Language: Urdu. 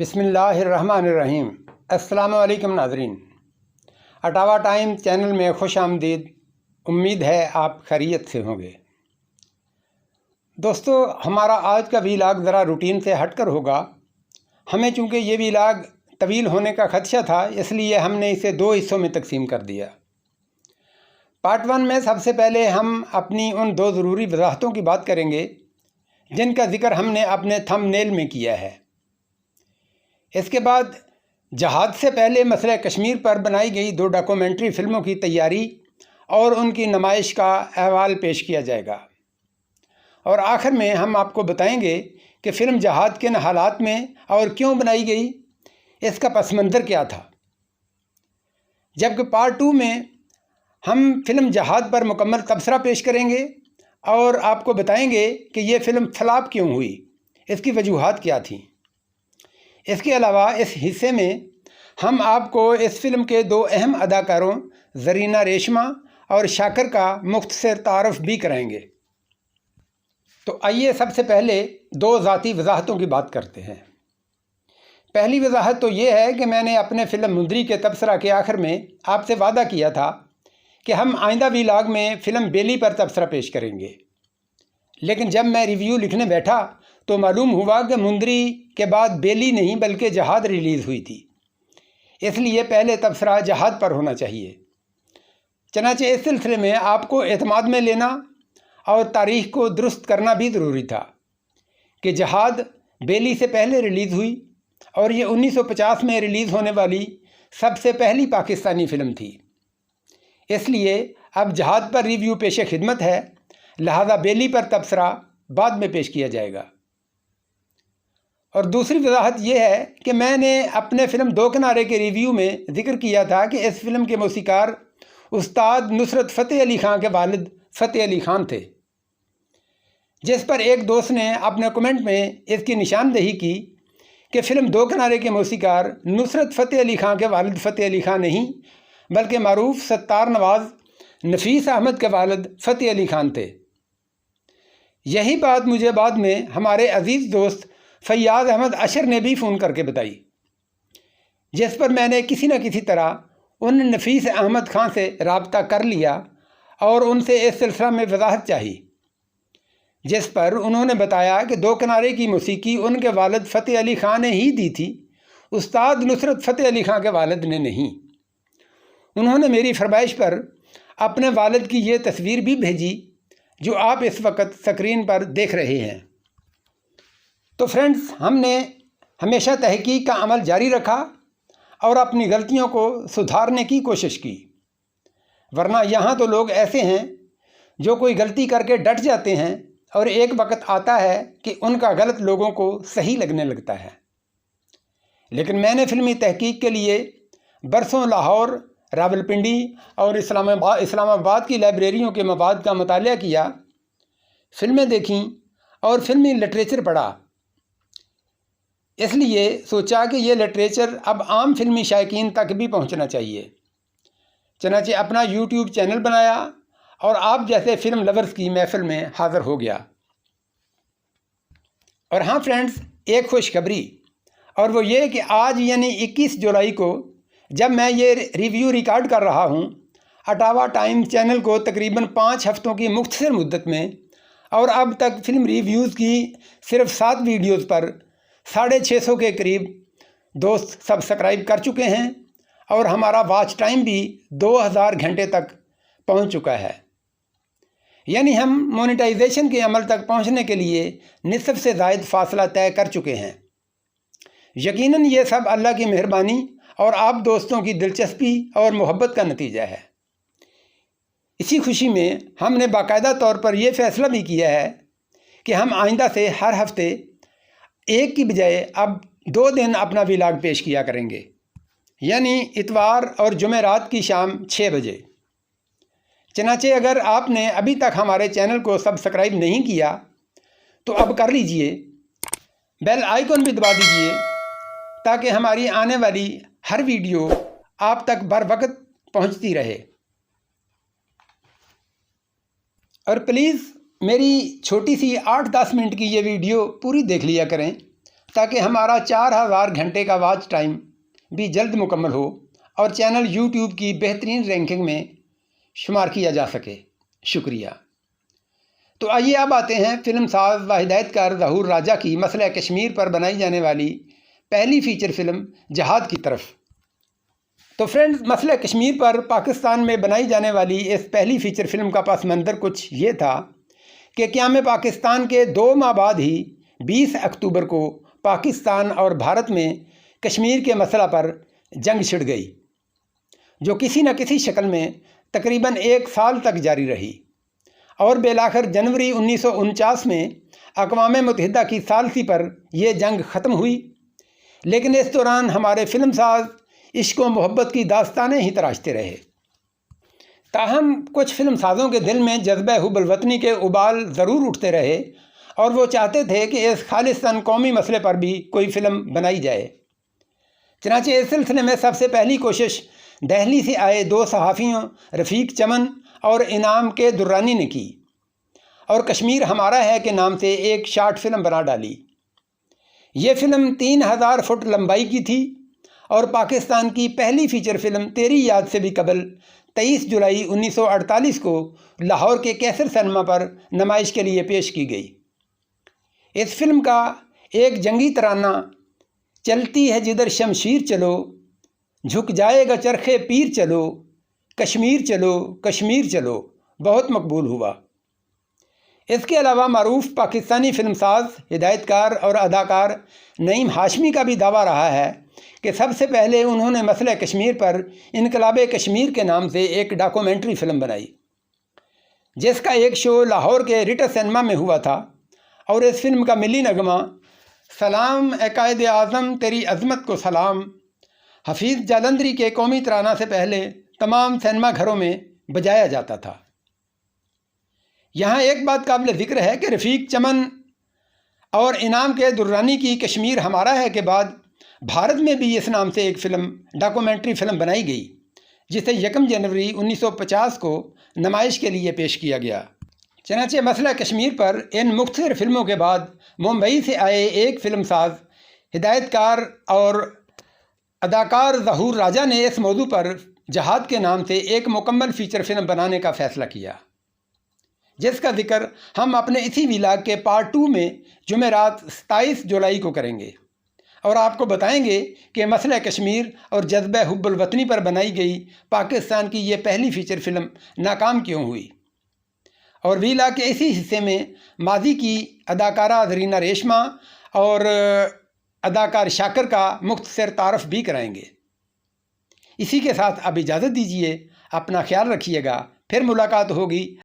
بسم اللہ الرحمن الرحیم۔ السلام علیکم ناظرین۔ اٹاوا ٹائم چینل میں خوش آمدید۔ امید ہے آپ خیریت سے ہوں گے۔ دوستو، ہمارا آج کا ویلاگ ذرا روٹین سے ہٹ کر ہوگا۔ ہمیں چونکہ یہ ویلاگ طویل ہونے کا خدشہ تھا، اس لیے ہم نے اسے دو حصوں میں تقسیم کر دیا۔ پارٹ ون میں سب سے پہلے ہم اپنی ان دو ضروری وضاحتوں کی بات کریں گے، جن کا ذکر ہم نے اپنے تھم نیل میں کیا ہے۔ اس کے بعد جہاد سے پہلے مسئلہ کشمیر پر بنائی گئی دو ڈاکومنٹری فلموں کی تیاری اور ان کی نمائش کا احوال پیش کیا جائے گا۔ اور آخر میں ہم آپ کو بتائیں گے کہ فلم جہاد کن حالات میں اور کیوں بنائی گئی، اس کا پس منظر کیا تھا۔ جبکہ پارٹ ٹو میں ہم فلم جہاد پر مکمل تبصرہ پیش کریں گے اور آپ کو بتائیں گے کہ یہ فلم فلاپ کیوں ہوئی، اس کی وجوہات کیا تھیں۔ اس کے علاوہ اس حصے میں ہم آپ کو اس فلم کے دو اہم اداکاروں زرینہ ریشمہ اور شاکر کا مختصر تعارف بھی کرائیں گے۔ تو آئیے سب سے پہلے دو ذاتی وضاحتوں کی بات کرتے ہیں۔ پہلی وضاحت تو یہ ہے کہ میں نے اپنے فلم مندری کے تبصرہ کے آخر میں آپ سے وعدہ کیا تھا کہ ہم آئندہ ویلاگ میں فلم بیلی پر تبصرہ پیش کریں گے۔ لیکن جب میں ریویو لکھنے بیٹھا تو معلوم ہوا کہ مندری کے بعد بیلی نہیں بلکہ جہاد ریلیز ہوئی تھی۔ اس لیے پہلے تبصرہ جہاد پر ہونا چاہیے۔ چنانچہ اس سلسلے میں آپ کو اعتماد میں لینا اور تاریخ کو درست کرنا بھی ضروری تھا کہ جہاد بیلی سے پہلے ریلیز ہوئی اور یہ انیس سو پچاس میں ریلیز ہونے والی سب سے پہلی پاکستانی فلم تھی۔ اس لیے اب جہاد پر ریویو پیش خدمت ہے، لہذا بیلی پر تبصرہ بعد میں پیش کیا جائے گا۔ اور دوسری وضاحت یہ ہے کہ میں نے اپنے فلم دو کنارے کے ریویو میں ذکر کیا تھا کہ اس فلم کے موسیقار استاد نصرت فتح علی خان کے والد فتح علی خان تھے۔ جس پر ایک دوست نے اپنے کمنٹ میں اس کی نشاندہی کی کہ فلم دو کنارے کے موسیقار نصرت فتح علی خان کے والد فتح علی خان نہیں، بلکہ معروف ستار نواز نفیس احمد کے والد فتح علی خان تھے۔ یہی بات مجھے بعد میں ہمارے عزیز دوست فیاض احمد اشر نے بھی فون کر کے بتائی، جس پر میں نے کسی نہ کسی طرح ان نفیس احمد خان سے رابطہ کر لیا اور ان سے اس سلسلہ میں وضاحت چاہی، جس پر انہوں نے بتایا کہ دو کنارے کی موسیقی ان کے والد فتح علی خان نے ہی دی تھی، استاد نصرت فتح علی خان کے والد نے نہیں۔ انہوں نے میری فرمائش پر اپنے والد کی یہ تصویر بھی بھیجی، جو آپ اس وقت سکرین پر دیکھ رہے ہیں۔ تو فرینڈز، ہم نے ہمیشہ تحقیق کا عمل جاری رکھا اور اپنی غلطیوں کو سدھارنے کی کوشش کی۔ ورنہ یہاں تو لوگ ایسے ہیں جو کوئی غلطی کر کے ڈٹ جاتے ہیں اور ایک وقت آتا ہے کہ ان کا غلط لوگوں کو صحیح لگنے لگتا ہے۔ لیکن میں نے فلمی تحقیق کے لیے برسوں لاہور راول پنڈی اور اسلام آباد اسلام آباد کی لائبریریوں کے مواد کا مطالعہ کیا۔ فلمیں دیکھیں اور فلمی لٹریچر پڑھا۔ اس لیے سوچا کہ یہ لٹریچر اب عام فلمی شائقین تک بھی پہنچنا چاہیے۔ چنانچہ اپنا یوٹیوب چینل بنایا اور آپ جیسے فلم لورز کی محفل میں حاضر ہو گیا۔ اور ہاں فرینڈز ایک خوشخبری، اور وہ یہ کہ آج یعنی اکیس جولائی کو جب میں یہ ریویو ریکارڈ کر رہا ہوں، اٹاوا ٹائم چینل کو تقریباً پانچ ہفتوں کی مختصر مدت میں، اور اب تک فلم ریویوز کی صرف سات ویڈیوز پر ساڑھے چھ سو کے قریب دوست سبسکرائب کر چکے ہیں اور ہمارا واچ ٹائم بھی دو ہزار گھنٹے تک پہنچ چکا ہے۔ یعنی ہم مونیٹائزیشن کے عمل تک پہنچنے کے لیے نصف سے زائد فاصلہ طے کر چکے ہیں۔ یقیناً یہ سب اللہ کی مہربانی اور آپ دوستوں کی دلچسپی اور محبت کا نتیجہ ہے۔ اسی خوشی میں ہم نے باقاعدہ طور پر یہ فیصلہ بھی کیا ہے کہ ہم آئندہ سے ہر ہفتے ایک کی بجائے اب دو دن اپنا ولاگ پیش کیا کریں گے۔ یعنی اتوار اور جمعرات کی شام چھ بجے۔ چنانچہ اگر آپ نے ابھی تک ہمارے چینل کو سبسکرائب نہیں کیا، تو اب کر لیجیے۔ بیل آئیکن بھی دبا دیجیے تاکہ ہماری آنے والی ہر ویڈیو آپ تک بر وقت پہنچتی رہے۔ اور پلیز میری چھوٹی سی آٹھ دس منٹ کی یہ ویڈیو پوری دیکھ لیا کریں تاکہ ہمارا چار ہزار گھنٹے کا واچ ٹائم بھی جلد مکمل ہو اور چینل یوٹیوب کی بہترین رینکنگ میں شمار کیا جا سکے۔ شکریہ۔ تو آئیے اب آتے ہیں فلم ساز و ہدایت کار ظہور راجہ کی مسئلہ کشمیر پر بنائی جانے والی پہلی فیچر فلم جہاد کی طرف۔ تو فرینڈز مسئلہ کشمیر پر پاکستان میں بنائی جانے والی اس پہلی فیچر فلم کا پس منظر کچھ یہ تھا کہ قیام پاکستان کے دو ماہ بعد ہی بیس اکتوبر کو پاکستان اور بھارت میں کشمیر کے مسئلہ پر جنگ چھڑ گئی، جو کسی نہ کسی شکل میں تقریباً ایک سال تک جاری رہی۔ اور بالآخر جنوری انیس سو انچاس میں اقوام متحدہ کی ثالثی پر یہ جنگ ختم ہوئی۔ لیکن اس دوران ہمارے فلم ساز، عشق و محبت کی داستانیں ہی تراشتے رہے۔ تاہم، کچھ فلم سازوں کے دل میں جذبہ حب الوطنی کے ابال ضرور اٹھتے رہے اور وہ چاہتے تھے کہ اس خالصاً قومی مسئلے پر بھی کوئی فلم بنائی جائے۔ چنانچہ، اس سلسلے میں سب سے پہلی کوشش دہلی سے آئے دو صحافیوں، رفیق چمن اور انعام کے درانی نے کی۔ اور کشمیر ہمارا ہے کہ نام سے ایک شارٹ فلم بنا ڈالی۔ یہ فلم تین ہزار فٹ لمبائی کی تھی اور پاکستان کی پہلی فیچر فلم تیری یاد سے بھی قبل تیئیس جولائی انیس سو اڑتالیس کو لاہور کے کیسر سنیما پر نمائش کے لیے پیش کی گئی۔ اس فلم کا ایک جنگی ترانہ، چلتی ہے جدھر شمشیر چلو، جھک جائے گا چرخے پیر چلو، کشمیر چلو کشمیر چلو، بہت مقبول ہوا۔ اس کے علاوہ معروف پاکستانی فلم ساز ہدایت کار اور اداکار نعیم ہاشمی کا بھی دعویٰ رہا ہے۔ کہ سب سے پہلے انہوں نے مسئلہ کشمیر پر انقلاب کشمیر کے نام سے ایک ڈاکومنٹری فلم بنائی، جس کا ایک شو لاہور کے ریٹر سنیما میں ہوا تھا اور اس فلم کا ملی نغمہ، سلام اے قائد اعظم تیری عظمت کو سلام، حفیظ جالندری کے قومی ترانہ سے پہلے تمام سینما گھروں میں بجایا جاتا تھا۔ یہاں ایک بات قابل ذکر ہے کہ رفیق چمن اور انعام کے درانی کی کشمیر ہمارا ہے کے بعد بھارت میں بھی اس نام سے ایک فلم، ڈاکومنٹری فلم بنائی گئی، جسے یکم جنوری انیس سو پچاس کو نمائش کے لیے پیش کیا گیا۔ چنانچہ مسئلہ کشمیر پر ان مختصر فلموں کے بعد ممبئی سے آئے ایک فلم ساز ہدایت کار اور اداکار ظہور راجہ نے اس موضوع پر جہاد کے نام سے ایک مکمل فیچر فلم بنانے کا فیصلہ کیا۔ جس کا ذکر ہم اپنے اسی ولاگ کے پارٹ ٹو میں جمعرات ستائیس جولائی کو کریں گے۔ اور آپ کو بتائیں گے کہ مسئلہ کشمیر اور جذبہ حب الوطنی پر بنائی گئی پاکستان کی یہ پہلی فیچر فلم ناکام کیوں ہوئی؟ اور ویلا کے اسی حصے میں ماضی کی اداکارہ زرینہ ریشمہ اور اداکار شاکر کا مختصر تعارف بھی کرائیں گے۔ اسی کے ساتھ اب اجازت دیجیے اپنا خیال رکھیے گا۔ پھر ملاقات ہوگی۔